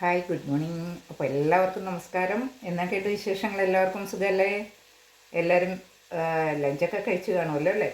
Hi good morning. അപ്പോൾ എല്ലാവർക്കും നമസ്കാരം. എന്നൊക്കെയുണ്ട് വിശേഷങ്ങൾ? എല്ലാവർക്കും സുഖമല്ലേ എല്ലാവരും ലഞ്ചൊക്കെ കഴിച്ച് കാണുമല്ലോ അല്ലേ?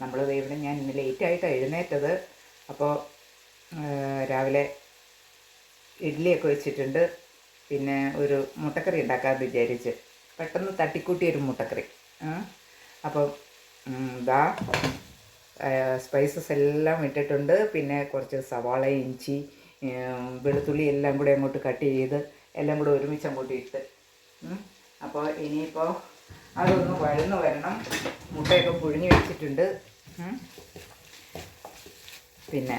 നമ്മൾ ഇവിടെ ഞാൻ ഇന്ന് ലേറ്റായിട്ടാണ് എഴുന്നേറ്റത്. അപ്പോൾ രാവിലെ ഇഡ്ഡലിയൊക്കെ വെച്ചിട്ടുണ്ട്. പിന്നെ ഒരു മുട്ടക്കറി ഉണ്ടാക്കാൻ വിചാരിച്ച്. പെട്ടെന്ന് തട്ടിക്കൂട്ടിയ ഒരു മുട്ടക്കറി. അപ്പോൾ ഇതാ സ്പൈസസ് എല്ലാം ഇട്ടിട്ടുണ്ട്. പിന്നെ കുറച്ച് സവാള ഇഞ്ചി വെളുത്തുള്ളി എല്ലാം കൂടെ അങ്ങോട്ട് കട്ട് ചെയ്ത് എല്ലാം കൂടെ ഒരുമിച്ച് അങ്ങോട്ട് ഇട്ട്. അപ്പോൾ ഇനിയിപ്പോൾ അതൊന്ന് വഴന്ന് വരണം മുട്ടയൊക്കെ പുഴുങ്ങി വെച്ചിട്ടുണ്ട്. പിന്നെ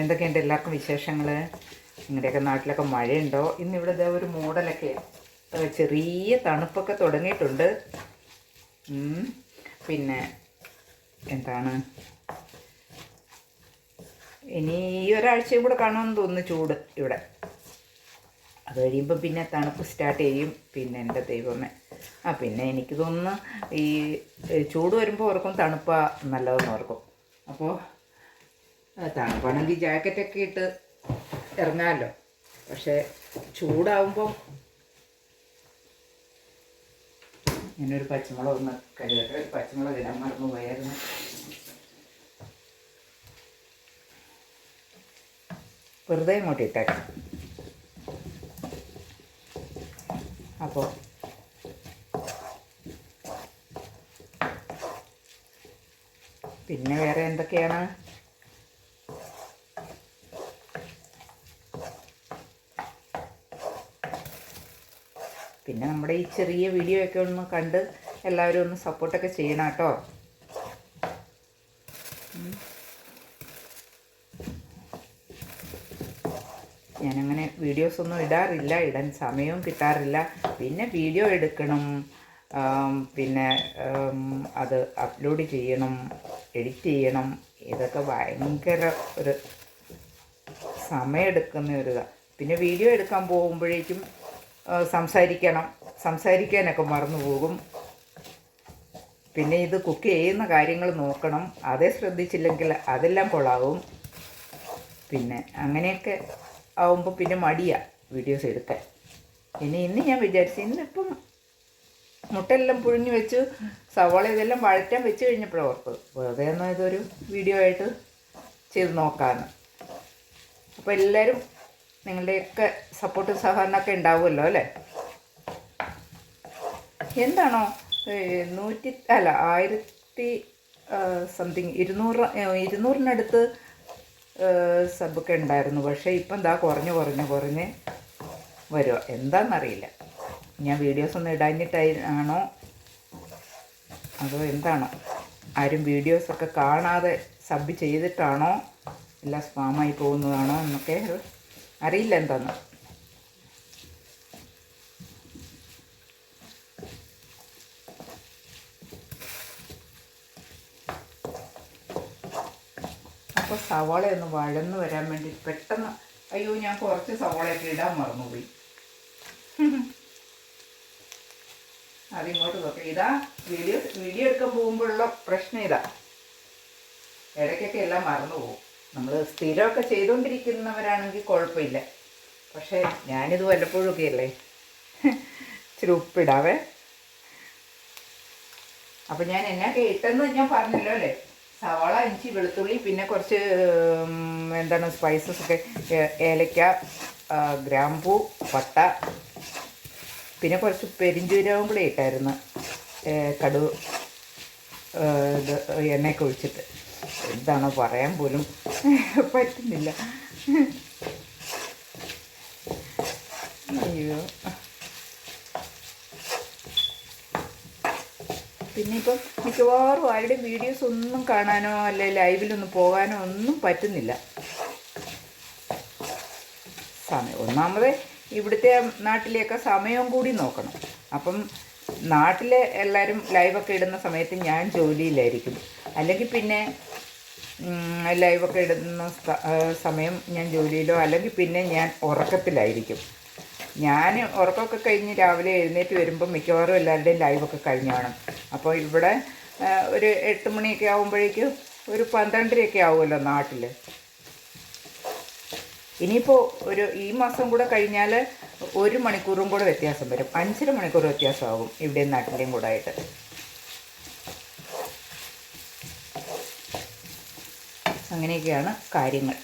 എന്തൊക്കെയുണ്ട് എല്ലാവർക്കും വിശേഷങ്ങൾ നിങ്ങളുടെയൊക്കെ നാട്ടിലൊക്കെ മഴയുണ്ടോ ഇന്നിവിടെ ഇതേ ഒരു മൂടലൊക്കെ ഏഹ് ചെറിയ തണുപ്പൊക്കെ തുടങ്ങിയിട്ടുണ്ട്. പിന്നെ എന്താണ് ഇനി ഈ ഒരാഴ്ചയും കൂടെ കാണുമെന്ന് തോന്നുന്നു ചൂട് ഇവിടെ. അത് കഴിയുമ്പോൾ പിന്നെ തണുപ്പ് സ്റ്റാർട്ട് ചെയ്യും. പിന്നെ എന്റെ ദൈവമേ. ആ പിന്നെ എനിക്ക് തോന്നുന്നു ഈ ചൂട് വരുമ്പോൾ ഓർക്കും തണുപ്പാ നല്ലതെന്ന് ഓർക്കും. അപ്പോൾ തണുപ്പാണെങ്കിൽ ജാക്കറ്റൊക്കെ ഇട്ട് ഇറങ്ങാമല്ലോ. പക്ഷേ ചൂടാവുമ്പം ഞാനൊരു പച്ചമുളക് ഒന്ന് ഒരു പച്ചമുളക് ഇടാൻ മറന്നു പോയായിരുന്നു. വെറുതെ ഇങ്ങോട്ട് ഇട്ടേക്കാം. അപ്പോൾ പിന്നെ വേറെ എന്തൊക്കെയാണ്? പിന്നെ നമ്മുടെ ഈ ചെറിയ വീഡിയോ ഒക്കെ ഒന്ന് കണ്ട് എല്ലാവരും ഒന്ന് സപ്പോർട്ടൊക്കെ ചെയ്യണം കേട്ടോ. ഞാനങ്ങനെ വീഡിയോസൊന്നും ഇടാറില്ല ഇടാൻ സമയവും കിട്ടാറില്ല. പിന്നെ വീഡിയോ എടുക്കണം പിന്നെ അത് അപ്ലോഡ് ചെയ്യണം എഡിറ്റ് ചെയ്യണം. ഇതൊക്കെ ഭയങ്കര ഒരു സമയമെടുക്കുന്ന ഒരു പിന്നെ വീഡിയോ എടുക്കാൻ പോകുമ്പോഴേക്കും സംസാരിക്കണം. സംസാരിക്കാനൊക്കെ മറന്നു പോകും. പിന്നെ ഇത് കുക്ക് ചെയ്യുന്ന കാര്യങ്ങൾ നോക്കണം. അതേ ശ്രദ്ധിച്ചില്ലെങ്കിൽ അതെല്ലാം കൊള്ളാവും. പിന്നെ അങ്ങനെയൊക്കെ ആവുമ്പോൾ പിന്നെ മടിയാണ് വീഡിയോസ് എടുക്കാൻ. ഇനി ഇന്ന് ഞാൻ വിചാരിച്ചു ഇന്നിപ്പം മുട്ടയെല്ലാം പുഴുങ്ങി വെച്ച് സവാള ഇതെല്ലാം വഴറ്റാൻ വെച്ച് കഴിഞ്ഞപ്പോഴാണ് ഓർത്തത്. വെറുതെ എന്നാൽ ഇതൊരു വീഡിയോ ആയിട്ട് ചെയ്ത് നോക്കാമെന്ന് അപ്പോൾ എല്ലാവരും നിങ്ങളുടെയൊക്കെ സപ്പോർട്ടും സഹകരണമൊക്കെ ഉണ്ടാവുമല്ലോ അല്ലേ? എന്താണോ? നൂറ്റി അല്ല ആയിരത്തി സംതിങ് ഇരുന്നൂറ് ഇരുന്നൂറിനടുത്ത് സബൊക്കെ ഉണ്ടായിരുന്നു. പക്ഷേ ഇപ്പം എന്താ കുറഞ്ഞ് കുറഞ്ഞ് കുറഞ്ഞ് വരുമോ എന്താണെന്നറിയില്ല ഞാൻ വീഡിയോസ് ഒന്നും ഇടാഞ്ഞിട്ടായി ആണോ അതോ എന്താണോ? ആരും വീഡിയോസൊക്കെ കാണാതെ സബ് ചെയ്തിട്ടാണോ? എല്ലാം സ്പാമായി പോകുന്നതാണോ എന്നൊക്കെ അറിയില്ല എന്താന്ന് അപ്പോൾ സവാള ഒന്ന് വഴന്ന് വരാൻ വേണ്ടി പെട്ടെന്ന് അയ്യോ ഞാൻ കുറച്ച് സവാളയൊക്കെ ഇടാൻ മറന്നുപോയി. അതിങ്ങോട്ട് നോക്കാം ഇതാ വീഡിയോ വീഡിയോ എടുക്കാൻ പോകുമ്പോഴുള്ള പ്രശ്നം ഇതാ. ഇടയ്ക്കൊക്കെ എല്ലാം മറന്നു പോകും. നമ്മൾ സ്ഥിരമൊക്കെ ചെയ്തുകൊണ്ടിരിക്കുന്നവരാണെങ്കിൽ കുഴപ്പമില്ല. പക്ഷേ ഞാനിത് വല്ലപ്പോഴും ഒക്കെ അല്ലേ? ഇച്ചിരി ഉപ്പിടാവേ. അപ്പം ഞാൻ എന്നൊക്കെ കേട്ടെന്ന് ഞാൻ പറഞ്ഞല്ലോ അല്ലേ? സവാള ഇഞ്ചി വെളുത്തുള്ളി പിന്നെ കുറച്ച് എന്താണ് സ്പൈസസ് ഒക്കെ ഏലക്ക ഗ്രാമ്പൂ പട്ട. പിന്നെ കുറച്ച് പെരിഞ്ചീരകം കൂടി ഇട്ടായിരുന്നു കടു ഇത് എണ്ണയൊക്കെ ഒഴിച്ചിട്ട്. എന്താണോ പറയാൻ പോലും പറ്റുന്നില്ല. അയ്യോ. പിന്നെ ഇപ്പം മിക്കവാറും ആരുടെ വീഡിയോസ് ഒന്നും കാണാനോ അല്ലെ ലൈവിലൊന്നും പോകാനോ ഒന്നും പറ്റുന്നില്ല. സമയം ഒന്നാമത് ഇവിടുത്തെ നാട്ടിലെയൊക്കെ സമയവും കൂടി നോക്കണം. അപ്പം നാട്ടിലെ എല്ലാവരും ലൈവൊക്കെ ഇടുന്ന സമയത്ത് ഞാൻ ജോലിയിലായിരിക്കും. അല്ലെങ്കിൽ പിന്നെ ലൈവൊക്കെ ഇടുന്ന സമയം ഞാൻ ജോലിയിലോ അല്ലെങ്കിൽ പിന്നെ ഞാൻ ഉറക്കത്തിലായിരിക്കും. ഞാൻ ഉറക്കമൊക്കെ കഴിഞ്ഞ് രാവിലെ എഴുന്നേറ്റ് വരുമ്പോൾ മിക്കവാറും എല്ലാവരുടെയും ലൈവൊക്കെ കഴിഞ്ഞ് അപ്പോൾ ഇവിടെ ഒരു എട്ട് മണിയൊക്കെ ആകുമ്പോഴേക്കും ഒരു പന്ത്രണ്ടരയൊക്കെ ആവുമല്ലോ നാട്ടിൽ ഇനിയിപ്പോൾ ഒരു ഈ മാസം കൂടെ കഴിഞ്ഞാൽ ഒരു മണിക്കൂറും കൂടെ വ്യത്യാസം വരും. അഞ്ചര മണിക്കൂർ വ്യത്യാസമാകും ഇവിടെയും നാട്ടിലെയും കൂടെ ആയിട്ട് അങ്ങനെയൊക്കെയാണ് കാര്യങ്ങൾ.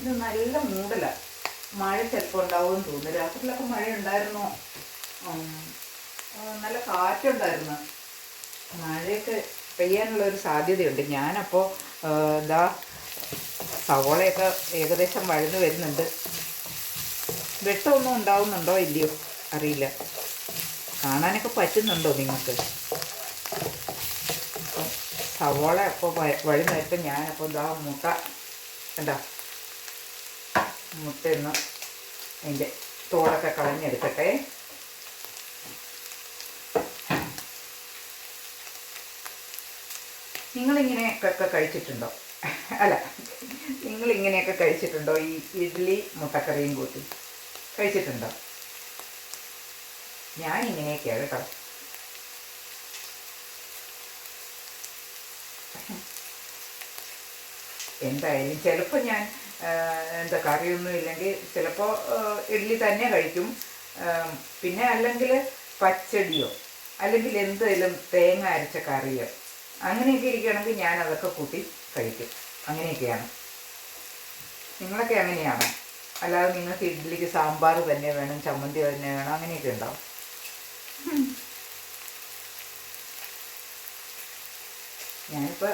ഇത് നല്ല മൂടല. മഴ ചിലപ്പോൾ ഉണ്ടാവുമെന്ന് തോന്നുന്നു. രാത്രിയിലൊക്കെ മഴ ഉണ്ടായിരുന്നോ നല്ല കാറ്റുണ്ടായിരുന്നു. മഴയൊക്കെ പെയ്യാനുള്ള ഒരു സാധ്യതയുണ്ട് ഞാനപ്പോൾ ഇതാ സവോളയൊക്കെ ഏകദേശം വഴന്നു വരുന്നുണ്ട്. വെട്ടമൊന്നും ഉണ്ടാവുന്നുണ്ടോ ഇല്ലയോ? അറിയില്ല. കാണാനൊക്കെ പറ്റുന്നുണ്ടോ നിങ്ങൾക്ക്? അപ്പം സവോള അപ്പോൾ വഴന്നു വരുമ്പോൾ ഞാനപ്പോൾ ഇതാ മുട്ട എന്താ മുട്ടയൊന്ന് അതിന്റെ തോടൊക്കെ കളഞ്ഞെടുക്കട്ടെ. നിങ്ങളിങ്ങനെയൊക്കെ കഴിച്ചിട്ടുണ്ടോ? അല്ല നിങ്ങളിങ്ങനെയൊക്കെ കഴിച്ചിട്ടുണ്ടോ ഈ ഇഡ്ഡലി മുട്ടക്കറിയും കൂട്ടി? കഴിച്ചിട്ടുണ്ടോ? ഞാൻ ഇങ്ങനെയൊക്കെയാണ് കേട്ടോ. എന്തായാലും ചിലപ്പോൾ ഞാൻ എന്താ കറിയൊന്നും ഇല്ലെങ്കിൽ ചിലപ്പോൾ ഇഡ്ഡലി തന്നെ കഴിക്കും. പിന്നെ അല്ലെങ്കിൽ പച്ചടിയോ അല്ലെങ്കിൽ എന്തെങ്കിലും തേങ്ങ അരച്ച കറിയോ. അങ്ങനെയൊക്കെ ഇരിക്കുകയാണെങ്കിൽ ഞാൻ അതൊക്കെ കൂട്ടി കഴിക്കും. അങ്ങനെയൊക്കെയാണ്. നിങ്ങളൊക്കെ അങ്ങനെയാണ്? അല്ലാതെ നിങ്ങൾക്ക് ഇഡ്ഡലിക്ക് സാമ്പാർ തന്നെ വേണം ചമ്മന്തി തന്നെ വേണം അങ്ങനെയൊക്കെ ഉണ്ടാവും ഞാനിപ്പോൾ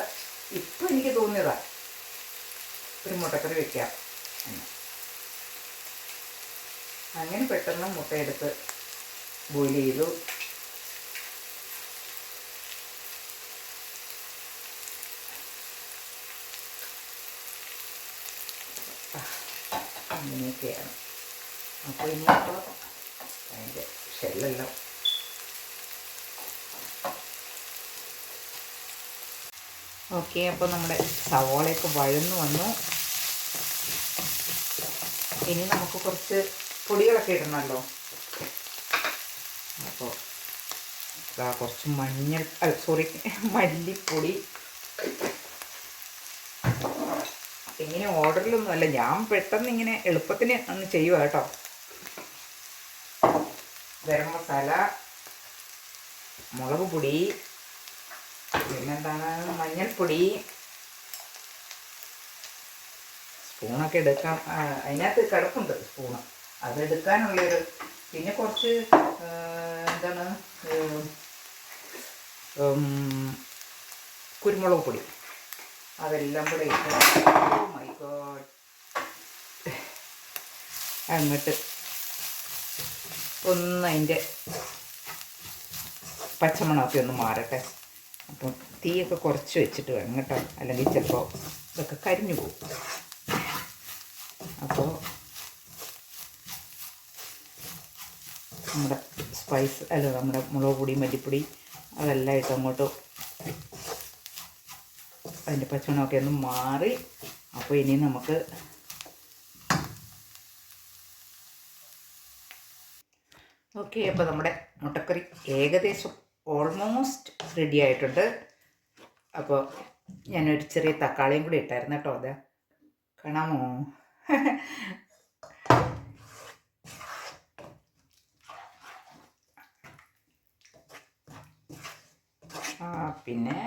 ഇപ്പം എനിക്ക് തോന്നിയതാ ഒരു മുട്ടക്കറി വെക്കാം അങ്ങനെ പെട്ടെന്ന് മുട്ടയെടുത്ത് ബോയിൽ ചെയ്തു. അങ്ങനെയൊക്കെയാണ് അപ്പോൾ ഇനിയിപ്പോൾ അതിന്റെ ഷെല്ലെല്ലാം ഓക്കെ അപ്പോൾ നമ്മുടെ സവോളയൊക്കെ വഴന്നു വന്നു. ഇനി നമുക്ക് കുറച്ച് പൊടികളൊക്കെ ഇടണമല്ലോ. അപ്പോൾ കുറച്ച് മഞ്ഞൾ സോറി മല്ലിപ്പൊടി ഇങ്ങനെ ഓർഡറിലൊന്നും അല്ല ഞാൻ പെട്ടെന്ന് ഇങ്ങനെ എളുപ്പത്തിന് അങ്ങ് ചെയ്യുക കേട്ടോ. ഗരം മസാല മുളക് പൊടി പിന്നെന്താണ് മഞ്ഞൾപ്പൊടി സ്പൂണൊക്കെ എടുക്കാം. അതിനകത്ത് കിടപ്പുണ്ട് സ്പൂണ്. അതെടുക്കാനുള്ളൊരു പിന്നെ കുറച്ച് എന്താണ് കുരുമുളക് പൊടി. അതെല്ലാം കൂടെ ഇട്ട് അങ്ങോട്ട് ഒന്ന് അതിന്റെ പച്ചമണമൊക്കെ ഒന്ന് മാറട്ടെ. അപ്പം തീയൊക്കെ കുറച്ച് വെച്ചിട്ട് വേണം കേട്ടോ. അല്ലെങ്കിൽ ചിലപ്പോൾ ഇതൊക്കെ കരിഞ്ഞു പോകും. അപ്പോൾ നമ്മുടെ സ്പൈസ് അല്ല നമ്മുടെ മുളക് പൊടി മല്ലിപ്പൊടി അതെല്ലാം ഇട്ട് അങ്ങോട്ട് അതിന്റെ പച്ചമണമൊക്കെ ഒന്ന് മാറി. അപ്പോൾ ഇനി നമുക്ക് ഓക്കെ അപ്പോൾ നമ്മുടെ മുട്ടക്കറി ഏകദേശം ഓൾമോസ്റ്റ് റെഡി ആയിട്ടുണ്ട്. അപ്പോൾ ഞാനൊരു ചെറിയ തക്കാളിയും കൂടി ഇട്ടായിരുന്നു കേട്ടോ അത്. കാണാമോ? പിന്നെ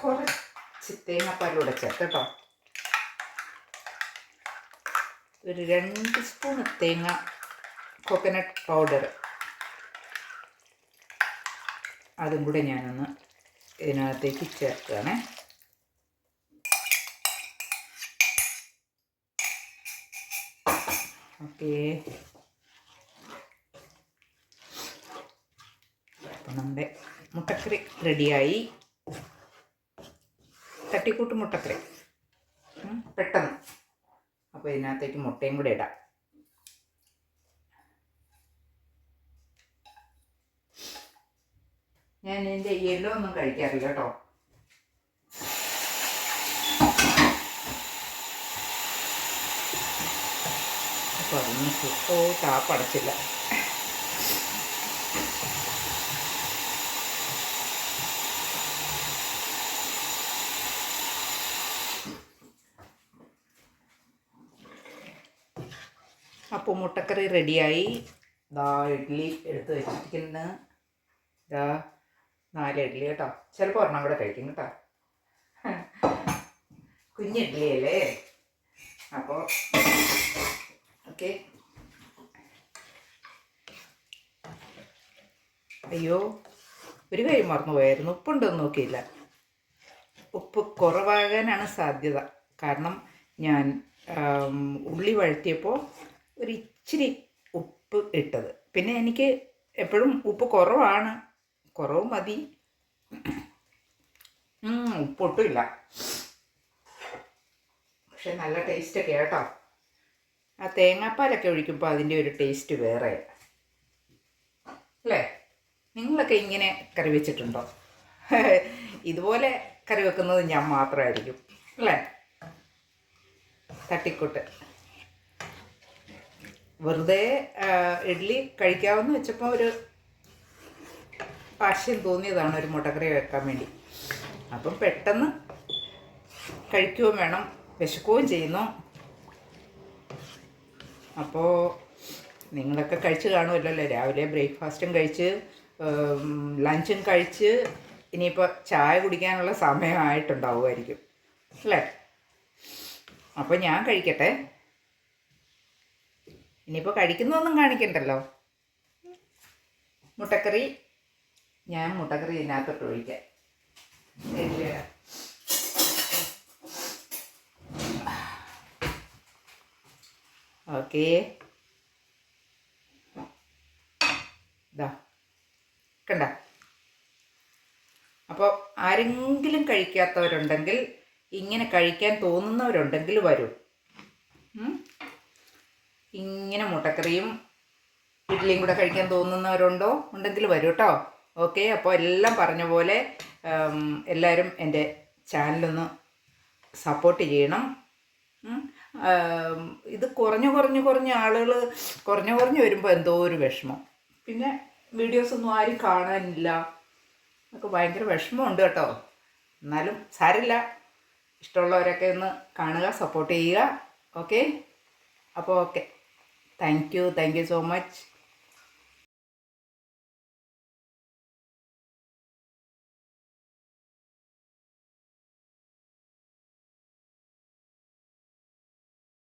കുറച്ച് തേങ്ങാപ്പാലൂടെ ചേർത്ത് കേട്ടോ. ഒരു രണ്ട് സ്പൂൺ തേങ്ങ കോക്കനട്ട് പൗഡർ അതും കൂടെ ഞാനൊന്ന് ഇതിനകത്തേക്ക് ചേർക്കുകയാണേ. ഓക്കേ. അപ്പം നമ്മുടെ മുട്ടക്കറി റെഡിയായി. തട്ടിക്കൂട്ട് മുട്ടക്കറി. പെട്ടെന്ന്. അപ്പോൾ ഇതിനകത്തേക്ക് മുട്ടയും കൂടെ ഇടാം. ഞാൻ ഇതിന്റെ യെല്ലോ ഒന്നും കഴിക്കാറില്ല കേട്ടോ ഓ ടാപ്പടച്ചില്ല കുത്തോ അപ്പോൾ മുട്ടക്കറി റെഡിയായി ദാ ഇഡ്ഡലി എടുത്ത് വെച്ചിരിക്കുന്ന. ദാ നാല് ഇഡ്ഡലി കേട്ടോ. ചിലപ്പോൾ ഒരെണ്ണം കൂടെ കഴിക്കും കേട്ടോ. കുഞ്ഞ് ഇഡ്ഡലി അല്ലേ? അപ്പോൾ ഓക്കെ. അയ്യോ ഒരു കൈ മറന്നു പോയായിരുന്നു. ഉപ്പുണ്ടോന്ന് നോക്കിയില്ല. ഉപ്പ് കുറവാകാനാണ് സാധ്യത. കാരണം ഞാൻ ഉള്ളി വഴറ്റിയപ്പോൾ ഒരു ഇച്ചിരി ഉപ്പ് ഇട്ടത്. പിന്നെ എനിക്ക് എപ്പോഴും ഉപ്പ് കുറവാണ്. കുറവ് മതി. ഉപ്പൊട്ടും ഉപ്പൊട്ടുമില്ല. പക്ഷെ നല്ല ടേസ്റ്റൊക്കെ കേട്ടോ ആ തേങ്ങാപ്പാലൊക്കെ ഒഴിക്കുമ്പോൾ അതിന്റെ ഒരു ടേസ്റ്റ് വേറെ. അല്ലേ? നിങ്ങളൊക്കെ ഇങ്ങനെ കറി വെച്ചിട്ടുണ്ടോ? ഇതുപോലെ കറി വെക്കുന്നത് ഞാൻ മാത്രമായിരിക്കും അല്ലേ? തട്ടിക്കൂട്ട്. വെറുതെ ഇഡ്ഡലി കഴിക്കാമെന്ന് വെച്ചപ്പോൾ ഒരു ആശയം തോന്നിയതാണ് ഒരു മുട്ടക്കറി വെക്കാൻ വേണ്ടി. അപ്പം പെട്ടെന്ന് കഴിക്കുകയും വേണം വിശക്കുകയും ചെയ്യുന്നു. അപ്പോൾ നിങ്ങളൊക്കെ കഴിച്ച് കാണുമല്ലോ രാവിലെ ബ്രേക്ക്ഫാസ്റ്റും കഴിച്ച് ലഞ്ചും കഴിച്ച് ഇനിയിപ്പോൾ ചായ കുടിക്കാനുള്ള സമയമായിട്ടുണ്ടാവുമായിരിക്കും. അല്ലേ? അപ്പോൾ ഞാൻ കഴിക്കട്ടെ. ഇനിയിപ്പോൾ കഴിക്കുന്നതൊന്നും കാണിക്കണ്ടല്ലോ. മുട്ടക്കറി ഞാൻ മുട്ടക്കറി ഇതിനകത്തോട്ട് ഒഴിക്കാം. ഓക്കെ. കണ്ട. അപ്പോൾ ആരെങ്കിലും കഴിക്കാത്തവരുണ്ടെങ്കിൽ ഇങ്ങനെ കഴിക്കാൻ തോന്നുന്നവരുണ്ടെങ്കിൽ വരൂ. ഇങ്ങനെ മുട്ടക്കറിയും ഇഡ്ഡലിയും കൂടെ കഴിക്കാൻ തോന്നുന്നവരുണ്ടോ? ഉണ്ടെങ്കിൽ വരൂ കേട്ടോ ഓക്കെ അപ്പോൾ എല്ലാം പറഞ്ഞ പോലെ എല്ലാവരും എന്റെ ചാനലൊന്ന് സപ്പോർട്ട് ചെയ്യണം. ഇത് കുറഞ്ഞു കുറഞ്ഞു കുറഞ്ഞ ആളുകൾ കുറഞ്ഞു കുറഞ്ഞു വരുമ്പോൾ എന്തോ ഒരു വിഷമം. പിന്നെ വീഡിയോസൊന്നും ആരും കാണാനില്ല. ഒക്കെ ഭയങ്കര വിഷമമുണ്ട് കേട്ടോ. എന്നാലും സാരില്ല ഇഷ്ടമുള്ളവരൊക്കെ ഒന്ന് കാണുക സപ്പോർട്ട് ചെയ്യുക. ഓക്കെ? അപ്പോൾ okay. Thank you thank you so much.